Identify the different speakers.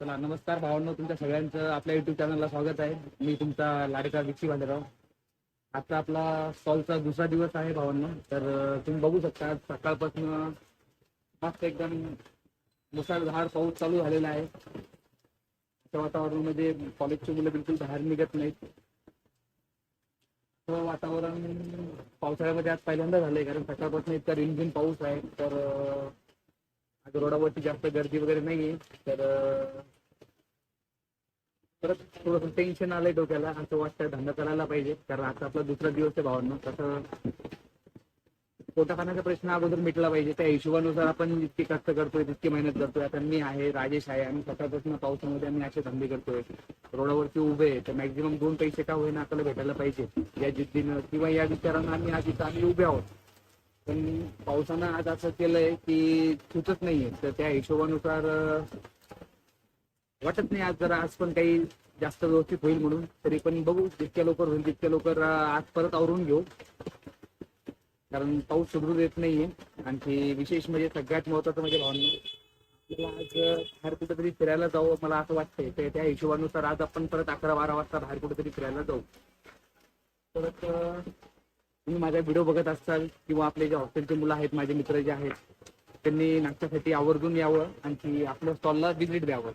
Speaker 1: चला नमस्कार भावांनो तुमच्या सगळ्यांचं आपल्या युट्यूब चॅनलला स्वागत आहे. मी तुमचा लाडका विक्षी भालेराव. आता आपला स्टॉलचा दुसरा दिवस आहे भावांनो तर तुम्ही बघू शकता सकाळपासून मस्त एकदम मुसळधार पाऊस चालू झालेला आहे. अशा वातावरणामध्ये कॉलेजची मुलं बिलकुल बाहेर निघत नाहीत. तर वातावरण पावसाळ्यामध्ये आज पहिल्यांदा झालंय कारण सकाळपासून इतका रिमझिम पाऊस आहे. तर आज रोडावरती जास्त गर्दी वगैरे नाहीये तर परत थोडंसं टेन्शन आलंय डोक्याला. असं वाटतं धंदा करायला पाहिजे. कारण आता आपला दुसरा दिवस आहे भावांना. तसं पोटाखाण्याचा प्रश्न अगोदर मिटला पाहिजे. त्या हिशोबानुसार आपण जितकी कष्ट करतोय तितकी मेहनत करतोय. आता मी आहे राजेश आहे. आम्ही सकाळपासून पावसामध्ये आम्ही असे धंदे करतोय. रोडावरती उभे आहे. तर मॅक्झिमम दोन पैसे का होईना आपल्याला भेटायला पाहिजे. या जिद्दीनं किंवा या विचारानं आम्ही आज इथं आम्ही उभे आहोत. पण पावसानं आज असं केलंय की सुचत नाहीये. तर त्या हिशोबानुसार वाटत नाही आज जरा आज पण काही जास्त व्यवस्थित होईल म्हणून. तरी पण बघू जितक्या लवकर होईल तितक्या लवकर आज परत आवरून घेऊ. कारण पाऊस सुधरू देत नाहीये. आणखी विशेष म्हणजे सगळ्यात महत्वाचं म्हणजे भावना आज बाहेर कुठेतरी फिरायला जाऊ मला असं वाटतंय. तर त्या हिशोबानुसार आज आपण परत अकरा बारा वाजता बाहेर कुठेतरी फिरायला जाऊ. परत तुम्ही माझा व्हिडिओ बघत असाल किंवा आपले जे हॉस्टेलचे मुलं आहेत माझे मित्र जे आहेत त्यांनी नाश्त्यासाठी आवर्जून यावं आणखी आपल्या स्टॉलला व्हिजिट द्यावं.